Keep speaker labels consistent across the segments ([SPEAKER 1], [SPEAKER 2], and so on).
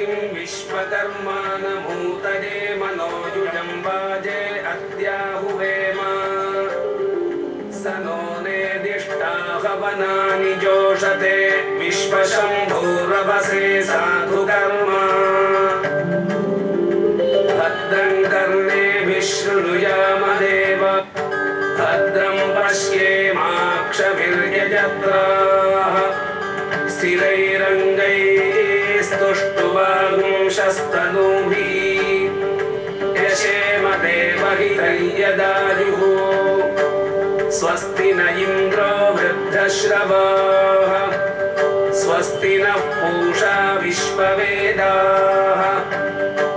[SPEAKER 1] ूतये विश्वकर्मानमूतये युजम् वाजे अत्याहुवेम स नो नेदिष्टा भवनानि जोषते विश्वशम्भूरवसे साधु कर्म भद्रम् कर्मे विशृयाम देव भद्रम् स्थिरै देवहितैयदायुः स्वस्ति न इन्द्रो वृद्धश्रवाः। स्वस्ति नः पूषा विश्ववेदाः।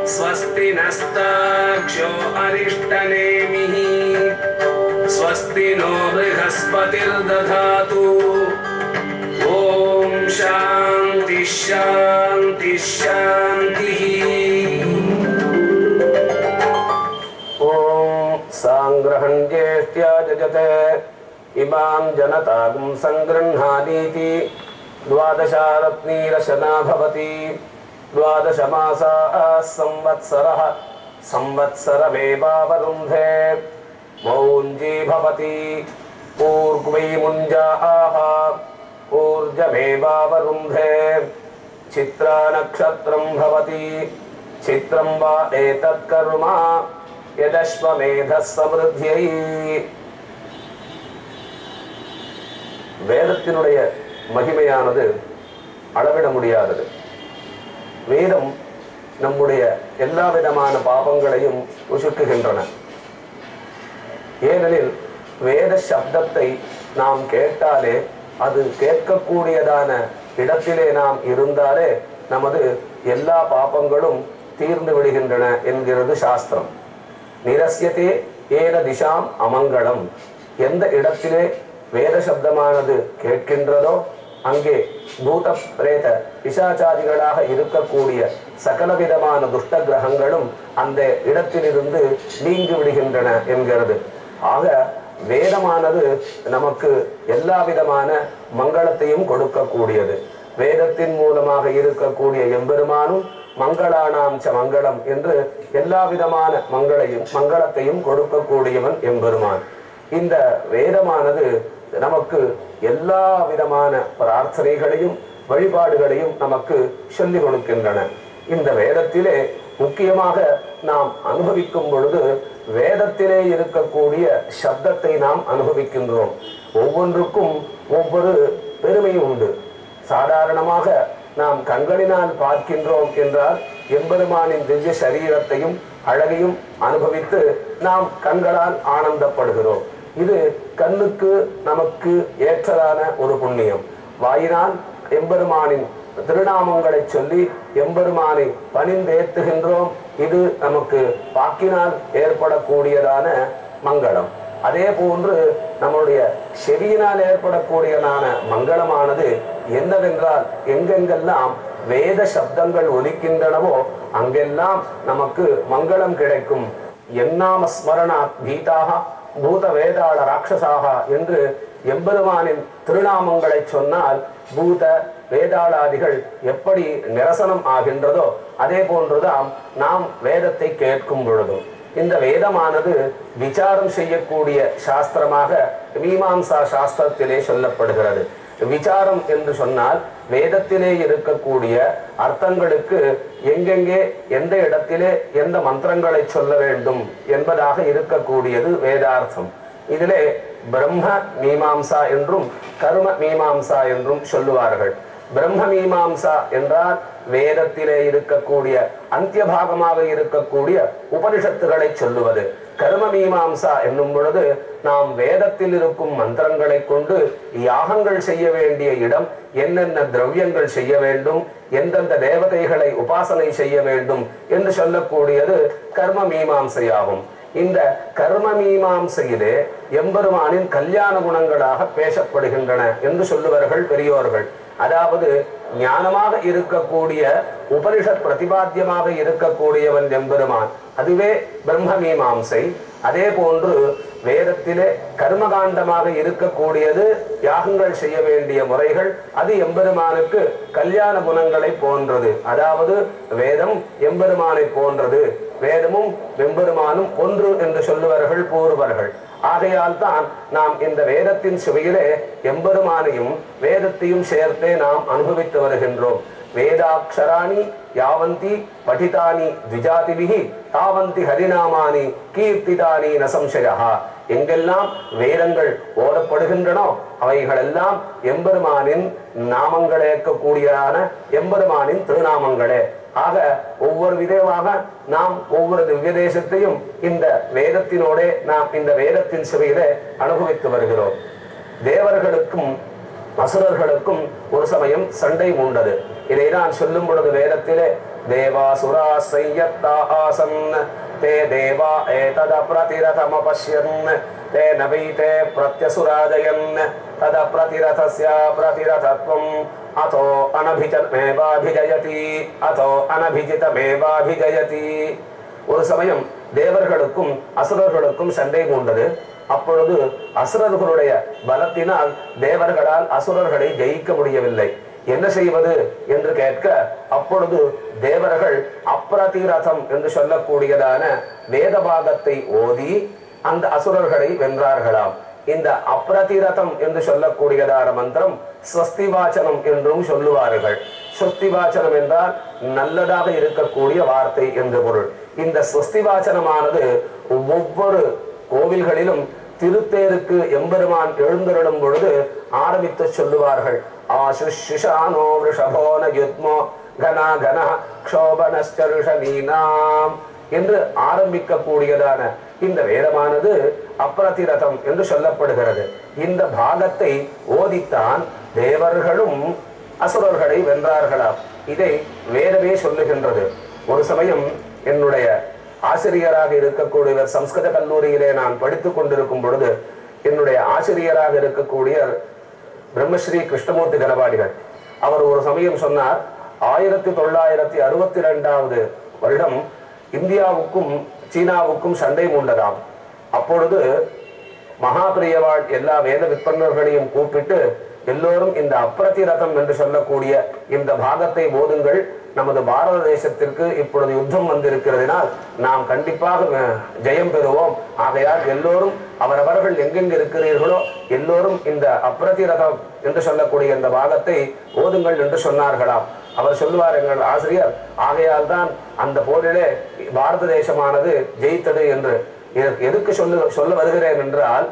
[SPEAKER 1] स्वस्ति नस्तार्क्ष्यो अरिष्टनेमिः। स्वस्ति नो बृहस्पतिर्दधातु। ॐ शान्तिः साङ्ग्रहण्येष्ट्याजते इमां जनतां सङ्गृह्णानीति द्वादशारत्नीरशना भवति द्वादशमासाः संवत्सरः संवत्सरमेवावरुन्धे मौञ्जी भवति। ऊर्ग्वै मुञ्जाः। ऊर्जमेवावरुन्धे चित्रानक्षत्रं भवति। चित्रं वा एतत् யதஸ்வமேத சமிருத்தியை வேதத்தினுடைய மகிமையானது அளவிட முடியாதது. வேதம் நம்முடைய எல்லா விதமான பாபங்களையும் உசுக்குகின்றன. ஏனெனில் வேத சப்தத்தை நாம் கேட்டாலே அது கேட்கக்கூடியதான இடத்திலே நாம் இருந்தாலே நமது எல்லா பாபங்களும் தீர்ந்து விடுகின்றன என்கிறது சாஸ்திரம். நிரஸ்யத்தே ஏன திசாம் அமங்கலம் எந்த இடத்திலே வேத சப்தமானது கேட்கின்றதோ அங்கே பூத பிரேத பிசாச்சாதிகளாக இருக்கக்கூடிய சகலவிதமான துஷ்ட கிரகங்களும் அந்த இடத்திலிருந்து நீங்கி விடுகின்றன என்கிறது ஆக வேதமானது நமக்கு எல்லா விதமான மங்களத்தையும் கொடுக்கக்கூடியது வேதத்தின் மூலமாக இருக்கக்கூடிய எம்பெருமானும் மங்களானாம் ச மங்களம் என்று எல்லா விதமான மங்களையும் மங்களத்தையும் கொடுக்கக்கூடியவன் எம்பெருமான். இந்த வேதமானது நமக்கு எல்லா விதமான பிரார்த்தனைகளையும் வழிபாடுகளையும் நமக்கு சொல்லிக் கொடுக்கின்றன. இந்த வேதத்திலே முக்கியமாக நாம் அனுபவிக்கும் பொழுது வேதத்திலே இருக்கக்கூடிய சப்தத்தை நாம் அனுபவிக்கின்றோம். ஒவ்வொன்றுக்கும் ஒவ்வொரு பெருமை உண்டு. சாதாரணமாக நாம் கண்களினால் பார்க்கின்றோம் என்றால் எம்பெருமானின் திவ்ய சரீரத்தையும் அழகையும் அனுபவித்து நாம் கண்களால் ஆனந்தப்படுகிறோம். இது கண்ணுக்கு நமக்கு ஏற்றதான ஒரு புண்ணியம். வாயினால் எம்பெருமானின் திருநாமங்களை சொல்லி எம்பெருமானை பணிந்தேத்துகின்றோம் இது நமக்கு பாக்கினால் ஏற்படக்கூடியதான மங்களம். அதே போன்று நம்மளுடைய செவியினால் ஏற்படக்கூடியதான மங்களமானது என்னவென்றால் எங்கெங்கெல்லாம் வேத சப்தங்கள் ஒலிக்கின்றனவோ அங்கெல்லாம் நமக்கு மங்களம் கிடைக்கும். என்னாம ஸ்மரணாத் பீதாக பூத வேதாள ராட்சசாக என்று எம்பெருமானின் திருநாமங்களை சொன்னால் பூத வேதாளாதிகள் எப்படி நிரசனம் ஆகின்றதோ அதே போன்றுதான் நாம் வேதத்தை கேட்கும் பொழுதும். இந்த வேதமானது விசாரம் செய்யக்கூடிய சாஸ்திரமாக மீமாம்சா சாஸ்திரத்திலே சொல்லப்படுகிறது. விசாரம் என்று சொன்னால் வேதத்திலே இருக்கக்கூடிய அர்த்தங்களுக்கு எங்கெங்கே எந்த இடத்திலே எந்த மந்திரங்களை சொல்ல வேண்டும் என்பதாக இருக்கக்கூடியது வேதார்த்தம். இதிலே பிரம்ம மீமாம்சா என்றும் கர்ம மீமாம்சா என்றும் சொல்லுவார்கள். பிரம்ம மீமாம்சா என்றால் வேதத்திலே இருக்கக்கூடிய அந்திய பாகமாக இருக்கக்கூடிய உபனிஷத்துகளை சொல்லுவது. கர்ம மீமாம்சா என்னும் பொழுது நாம் வேதத்தில் இருக்கும் மந்திரங்களை கொண்டு யாகங்கள் செய்ய வேண்டிய இடம் என்னென்ன திரவியங்கள் செய்ய வேண்டும் எந்தெந்த தேவதைகளை உபாசனை செய்ய வேண்டும் என்று சொல்லக்கூடியது கர்ம மீமாம்சையாகும் இந்த கர்ம மீமாம்சையிலே எம்பெருமானின் கல்யாண குணங்களாக பேசப்படுகின்றன என்று சொல்லுவார்கள் பெரியோர்கள். அதாவது ஞானமாக இருக்கக்கூடிய உபனிஷத் பிரதிபாத்தியமாக இருக்கக்கூடியவன் எம்பெருமான். அதுவே பிரம்ம மீமாம்சை. அதே போன்று வேதத்திலே கர்மகாண்டமாக இருக்கக்கூடியது யாகங்கள் செய்ய வேண்டிய முறைகள் அது எம்பெருமானுக்கு கல்யாண குணங்களை போன்றது. அதாவது வேதம் எம்பெருமானை போன்றது. வேதமும் வெம்பெருமானும் ஒன்று என்று சொல்லுவார்கள் கூறுவார்கள் ஆகையால் தான் நாம் இந்த வேதத்தின் சுவையிலே எம்பெருமானையும் வேதத்தையும் சேர்த்தே நாம் அனுபவித்து வருகின்றோம். வேதாட்சராணி யாவந்தி படிதானி த்விஜாதிபிகி தாவந்தி ஹரிநாமானி கீர்த்திதானி நசம்சயா எங்கெல்லாம் வேதங்கள் ஓடப்படுகின்றனோ அவைகளெல்லாம் எம்பெருமானின் நாமங்களேக்கக்கூடியதான எம்பெருமானின் திருநாமங்களே. ஆக ஒவ்வொரு விதமாக நாம் ஒவ்வொரு திவ்ய தேசத்தையும் இந்த வேதத்தினோடே நாம் இந்த வேதத்தின் சுவையிலே அனுபவித்து வருகிறோம். தேவர்களுக்கும் அசுரர்களுக்கும் ஒரு சமயம் சண்டை மூண்டது இதை நான் சொல்லும் பொழுது வேதத்திலே தேவாசுரா சையத்தா ஆசன் தே தேவா ஏதத பிரதிரதமபஷ்யன் தே நவைதே பிரத்யசுராஜயன் தத பிரதிரதஸ்ய பிரதிரதத்வம் அதோ அனபிஜமேவாபிஜயதி அதோ அனபிஜிதமேவாபிஜயதி ஒரு சமயம் தேவர்களுக்கும் அசுரர்களுக்கும் சண்டை மூண்டது. அப்பொழுது அசுரர்களுடைய பலத்தினால் தேவர்களால் அசுரர்களை ஜெயிக்க முடியவில்லை. என்ன செய்வது என்று கேட்க அப்பொழுது தேவர்கள் அப்ரதிரதம் என்று சொல்லக்கூடியதான வேத பாகத்தை ஓதி அந்த அசுரர்களை வென்றார்களாம். இந்த அப்ரதிரதம் என்று சொல்லக்கூடியதான மந்திரம் ஸ்வஸ்தி வாசனம் என்றும் சொல்லுவார்கள். ஸ்வஸ்திவாச்சனம் என்றால் நல்லதாக இருக்கக்கூடிய வார்த்தை என்று பொருள். இந்த ஸ்வஸ்தி வாசனமானது ஒவ்வொரு கோவில்களிலும் திருத்தேருக்கு எம்பெருமான் எழுந்தருளும் பொழுது ஆரம்பித்து சொல்லுவார்கள். ஆசுஷானோ ரிஷபோன யுத்மோ கனா கன க்ஷோபனஸ்டருஷனீனாம் என்று ஆரம்பிக்கக்கூடியதான இந்த வேதமானது அப்ரதிரதம் என்று சொல்லப்படுகிறது. இந்த பாகத்தை ஓதித்தான் தேவர்களும் அசுரர்களை வென்றார்களாம். இதை வேதமே சொல்லுகின்றது. ஒரு சமயம் என்னுடைய ஆசிரியராக இருக்கக்கூடிய சம்ஸ்கிருத கல்லூரியிலே நான் படித்துக் கொண்டிருக்கும் பொழுது என்னுடைய ஆசிரியராக இருக்கக்கூடிய பிரம்மஸ்ரீ கிருஷ்ணமூர்த்தி கனபாடிகள் அவர் ஒரு சமயம் சொன்னார் ஆயிரத்தி தொள்ளாயிரத்தி அறுபத்தி ரெண்டாவது வருடம் இந்தியாவுக்கும் சீனாவுக்கும் சண்டை மூண்டதாம். அப்பொழுது மகாபிரியவாள் எல்லா வேத விற்பனர்களையும் கூப்பிட்டு எல்லோரும் இந்த அப்ரதிரதம் என்று சொல்லக்கூடிய இந்த பாகத்தை ஓதுங்கள் நமது பாரத தேசத்திற்கு இப்பொழுது யுத்தம் வந்திருக்கிறதுனால் நாம் கண்டிப்பாக அஹ், ஜெயம் பெறுவோம். ஆகையால் எல்லோரும் அவரவர்கள் எங்கெங்கு இருக்கிறீர்களோ எல்லோரும் இந்த அப்ரதிரதம் என்று சொல்லக்கூடிய இந்த பாகத்தை ஓதுங்கள் என்று சொன்னார்களாம். அவர் சொல்லுவார் எங்கள் ஆசிரியர் ஆகையால் தான் அந்த போரிலே பாரத தேசமானது ஜெயித்தது என்று எதுக்கு சொல்லு சொல்ல வருகிறேன் என்றால்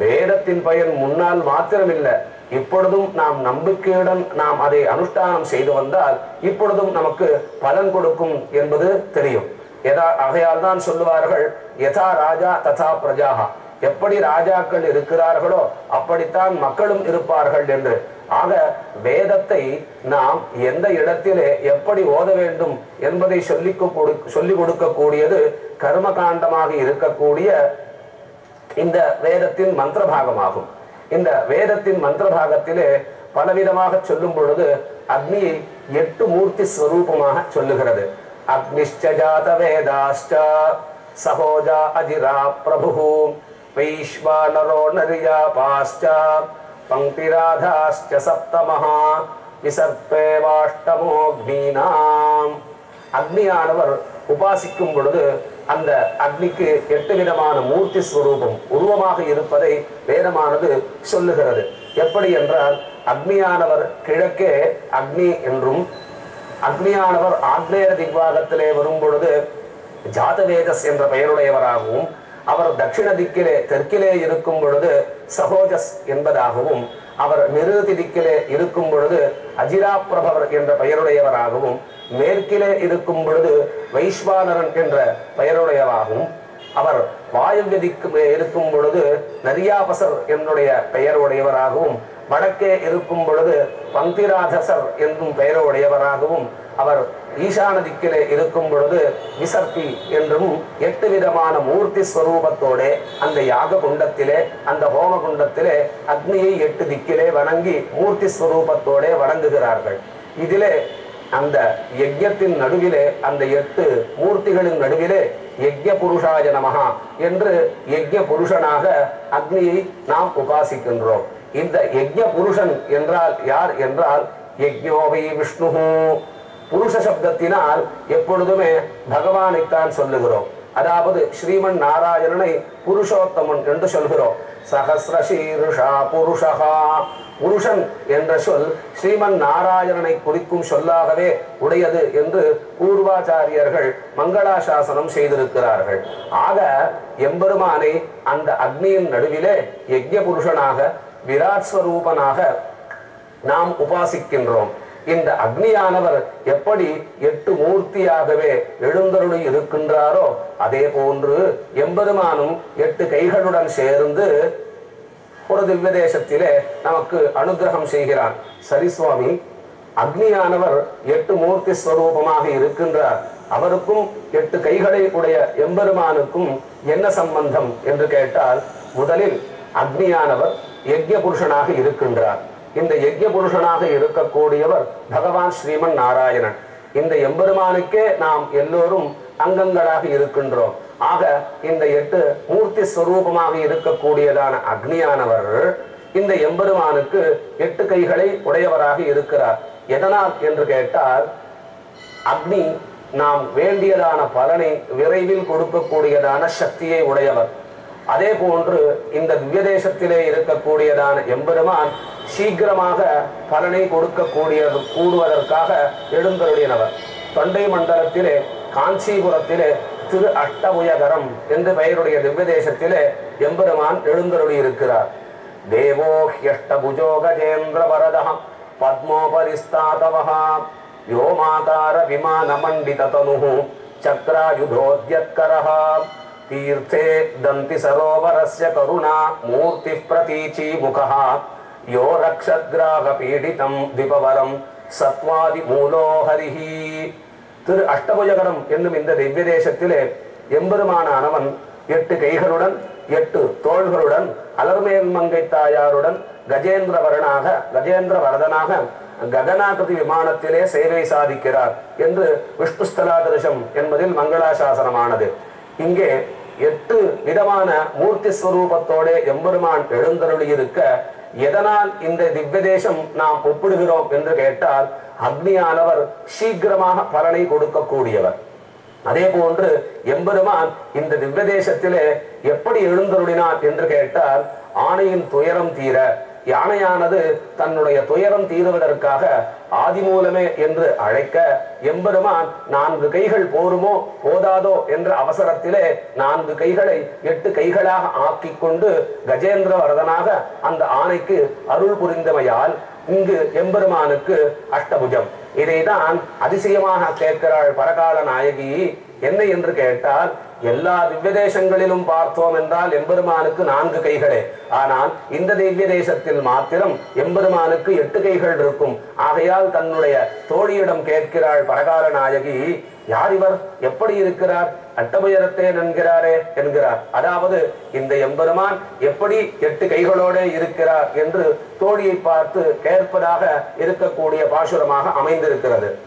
[SPEAKER 1] வேதத்தின் பயன் முன்னால் மாத்திரமில்லை. இப்பொழுதும் நாம் நம்பிக்கையுடன் நாம் அதை அனுஷ்டானம் செய்து வந்தால் இப்பொழுதும் நமக்கு பலன் கொடுக்கும் என்பது தெரியும். எதா ஆகையால் தான் சொல்லுவார்கள் யதா ராஜா ததா பிரஜாகா எப்படி ராஜாக்கள் இருக்கிறார்களோ அப்படித்தான் மக்களும் இருப்பார்கள் என்று. ஆக வேதத்தை நாம் எந்த இடத்திலே எப்படி ஓத வேண்டும் என்பதை சொல்லி சொல்லிக் கொடுக்கக்கூடியது கர்மகாண்டமாக இருக்கக்கூடிய இந்த வேதத்தின் மந்திர பாகமாகும் இந்த வேதத்தின் மந்திர பாகத்திலே பலவிதமாக சொல்லும் பொழுது அக்னியை எட்டு மூர்த்தி ஸ்வரூபமாக சொல்லுகிறது. அக்னிஷ்டஜாத வேதாஷ்ட சகோஜா அஜிரா பிரபு வைஸ்வானரோ நரியா பாஷ்ட பங்கிராதாஷ்ட சப்தமஹா விசர்ப்பேவாஷ்டமோக்னீனாம் அக்னியானவர் உபாசிக்கும் பொழுது அந்த அக்னிக்கு எட்டு விதமான மூர்த்தி ஸ்வரூபம் உருவமாக இருப்பதை வேதமானது சொல்லுகிறது. எப்படி என்றால் அக்னியானவர் கிழக்கே அக்னி என்றும் அக்னியானவர் ஆக்னேய திக்வாகத்திலே வரும் பொழுது ஜாதவேதஸ் என்ற பெயருடையவராகவும் அவர் தட்சிண திக்கிலே தெற்கிலே இருக்கும் பொழுது சகோஜஸ் என்பதாகவும் அவர் நிருதி திக்கிலே இருக்கும் பொழுது அஜிராப்பிரபவர் என்ற பெயருடையவராகவும் மேற்கிலே இருக்கும் பொழுது வைஸ்வானரன் என்ற பெயருடையவாகவும் அவர் வாயுவதிக்கு இருக்கும் பொழுது நரியாபசர் என்னுடைய பெயருடையவராகவும் வடக்கே இருக்கும் பொழுது பந்திராதசர் என்னும் பெயருடையவராகவும் அவர் ஈசான திக்கிலே இருக்கும் பொழுது விசர்பி என்றும் எட்டு விதமான மூர்த்தி ஸ்வரூபத்தோடே அந்த யாக குண்டத்திலே அந்த ஹோம குண்டத்திலே அக்னியை எட்டு திக்கிலே வணங்கி மூர்த்தி ஸ்வரூபத்தோடே வணங்குகிறார்கள். இதிலே அந்த யஜ்யத்தின் நடுவிலே அந்த எட்டு மூர்த்திகளின் நடுவிலே யஜ்ய புருஷாய நமகா என்று யஜ்ய புருஷனாக அக்னியை நாம் உபாசிக்கின்றோம். இந்த யஜ்ய புருஷன் என்றால் யார்? என்றால் யஜ்யோவை விஷ்ணு புருஷ சப்தத்தினால் எப்பொழுதுமே பகவானைத்தான் சொல்லுகிறோம். அதாவது ஸ்ரீமன் நாராயணனை புருஷோத்தமன் என்று சொல்கிறோம். சகசிரசீருஷா புருஷகா புருஷன் என்ற சொல் ஸ்ரீமன் நாராயணனை குறிக்கும் சொல்லாகவே உடையது என்று பூர்வாச்சாரியர்கள் மங்களாசாசனம் செய்திருக்கிறார்கள். ஆக எம்பெருமானை அந்த அக்னியின் நடுவிலே யஜ்ய புருஷனாக விராட் ஸ்வரூபனாக நாம் உபாசிக்கின்றோம். இந்த அக்னியானவர் எப்படி எட்டு மூர்த்தியாகவே எழுந்தருளி இருக்கின்றாரோ அதே போன்று எம்பெருமானும் எட்டு கைகளுடன் சேர்ந்து ஒரு திவ்ய தேசத்திலே நமக்கு அனுகிரகம் செய்கிறான் சரி சுவாமி அக்னியானவர் எட்டு மூர்த்தி ஸ்வரூபமாக இருக்கின்றார். அவருக்கும் எட்டு கைகளை உடைய எம்பெருமானுக்கும் என்ன சம்பந்தம் என்று கேட்டால் முதலில் அக்னியானவர் யஜ்ய புருஷனாக இருக்கின்றார். இந்த யஜ்ய புருஷனாக இருக்கக்கூடியவர் பகவான் ஸ்ரீமன் நாராயணன். இந்த எம்பெருமானுக்கே நாம் எல்லோரும் அங்கங்களாக இருக்கின்றோம். ஆக இந்த எட்டு மூர்த்தி ஸ்வரூபமாக இருக்கக்கூடியதான அக்னியானவர் இந்த எம்பெருமானுக்கு எட்டு கைகளை உடையவராக இருக்கிறார். எதனால் என்று கேட்டால் அக்னி நாம் வேண்டியதான பலனை விரைவில் கொடுக்கக்கூடியதான சக்தியை உடையவர். அதே போன்று இந்த திவ்யதேசத்திலே இருக்கக்கூடியதான எம்பெருமான் சீக்கிரமாக பலனை கொடுக்கக்கூடிய கூடுவதற்காக எழுந்தருளினவர் தொண்டை மண்டலத்திலே காஞ்சிபுரத்திலே திரு அட்டமுயகரம் என்று பெயருடைய திவ்ய தேசத்திலே எம்பெருமான் எழுந்தருளி இருக்கிறார் தேவோ ஹியஷ்டபுஜோ கஜேந்திர வரதகம் பத்மோபரிஸ்தாதவஹா யோமாதார விமானமண்டிததனு சக்ராயுதோத்யக்கரஹ தீர்த்தே தந்தி சரோவரஸ்ய கருணா மூர்த்தி பிரதீச்சி முகா यो ரக்ஷத்ராகபீடிதம் திபவரம் சத்வாதி மூலோஹரிஹி திரு அஷ்டபுஜகரம் என்னும் இந்த திவ்ய தேசத்திலே எம்பெருமான எட்டு கைகளுடன் எட்டு தோள்களுடன் அலர்மேல் மங்கை தாயாருடன் கஜேந்திர வரனாக கஜேந்திர வரதனாக ககனாகிருதி விமானத்திலே சேவை சாதிக்கிறார் என்று விஷ்ணு ஸ்தலாதிருஷம் என்பதில் மங்களாசாசனமானது. இங்கே எட்டு விதமான மூர்த்தி ஸ்வரூபத்தோட எம்பெருமான் எழுந்தருளி இருக்க எதனால் இந்த திவ்ய தேசம் நாம் ஒப்பிடுகிறோம் என்று கேட்டால் அக்னியானவர் சீக்கிரமாக பலனை கொடுக்கக்கூடியவர். அதே போன்று எம்பெருமான் இந்த திவ்ய தேசத்திலே எப்படி எழுந்தருளினார் என்று கேட்டால் ஆணையின் துயரம் தீர யானையானது தன்னுடைய துயரம் தீருவதற்காக ஆதிமூலமே என்று அழைக்க எம்பெருமான் நான்கு கைகள் போருமோ போதாதோ? என்ற அவசரத்திலே நான்கு கைகளை எட்டு கைகளாக ஆக்கிக் கொண்டு கஜேந்திர வரதனாக அந்த ஆணைக்கு அருள் புரிந்தமையால் இங்கு எம்பெருமானுக்கு அஷ்டபுஜம். இதைதான் அதிசயமாக கேட்கிறாள் பரகால நாயகி. என்ன? என்று கேட்டால் எல்லா திவ்ய தேசங்களிலும் பார்த்தோம் என்றால் எம்பெருமானுக்கு நான்கு கைகளே. ஆனால் இந்த திவ்ய தேசத்தில் மாத்திரம் எம்பெருமானுக்கு எட்டு கைகள் இருக்கும். ஆகையால் தன்னுடைய தோழியிடம் கேட்கிறாள் பரகால நாயகி யார் இவர்? எப்படி இருக்கிறார்? அட்டபுயரத்தேன் என்கிறாரே என்கிறார். அதாவது இந்த எம்பெருமான் எப்படி எட்டு கைகளோட இருக்கிறார் என்று தோழியை பார்த்து கேட்பதாக இருக்கக்கூடிய பாசுரமாக அமைந்திருக்கிறது.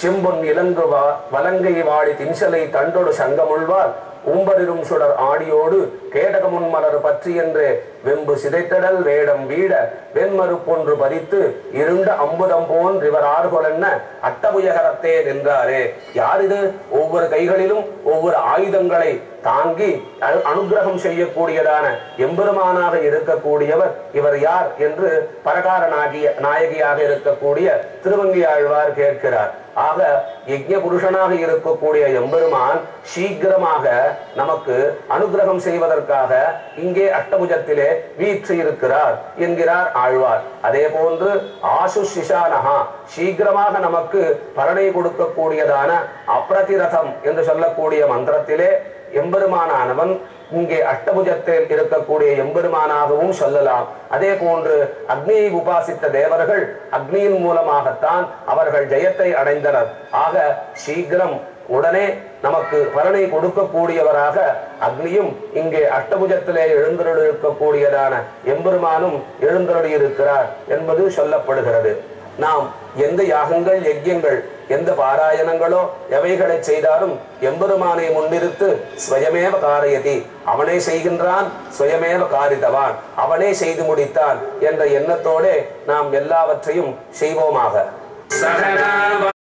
[SPEAKER 1] சிம்பொன் இலங்குவா வலங்கை வாழி தின்சலை தண்டொடு சங்கமுள்வார். உம்பரிரும் சுடர் ஆடியோடு கேடகமுன் மலர் பற்றி என்று வெம்பு சிதைத்தடல் வேடம் வீட வெண்மறு பொன்று பறித்து இருண்ட அம்புதம் போன் இவர் ஆறுகொலென்ன அட்டபுயகரத்தே நின்றாரே. யார் இது ஒவ்வொரு கைகளிலும் ஒவ்வொரு ஆயுதங்களை தாங்கி அனுகிரகம் அனுக்கிரகம் செய்யக்கூடியதான எம்பெருமானாக இருக்கக்கூடியவர் இவர் யார் என்று பரகாரனாகிய நாயகியாக இருக்கக்கூடிய திருவங்கி ஆழ்வார் கேட்கிறார். ஆக யஜ்ய புருஷனாக இருக்கக்கூடிய எம்பெருமான் சீக்கிரமாக நமக்கு அனுக்கிரகம் செய்வதற்காக இங்கே அஷ்டபுஜத்திலே வீற்று இருக்கிறார் என்கிறார் ஆழ்வார். அதே போன்று ஆசு சிஷானஹா சீக்கிரமாக நமக்கு பரணை கொடுக்கக்கூடியதான அப்ரதிரதம் என்று சொல்லக்கூடிய மந்திரத்திலே எம்பெருமானானவன் இங்கே அஷ்டபுஜத்தில் இருக்கக்கூடிய எம்பெருமானாகவும் சொல்லலாம். அதே போன்று அக்னியை உபாசித்த தேவர்கள் அக்னியின் மூலமாகத்தான் அவர்கள் ஜெயத்தை அடைந்தனர். ஆக சீக்கிரம் உடனே நமக்கு பலனை கொடுக்கக்கூடியவராக அக்னியும் இங்கே அஷ்டபுஜத்திலே எழுந்தருளி இருக்கக்கூடியதான எம்பெருமானும் எழுந்தருளி இருக்கிறார் என்பது சொல்லப்படுகிறது. நாம் எந்த யாகங்கள் யஜ்யங்கள் எந்த பாராயணங்களோ எவைகளை செய்தாலும் எம்பெருமானை முன்னிறுத்து ஸ்வயமேவ காரயதி. அவனே செய்கின்றான் சுயமேவ காரிதவான். அவனே செய்து முடித்தான் என்ற எண்ணத்தோட நாம் எல்லாவற்றையும் செய்வோமாக.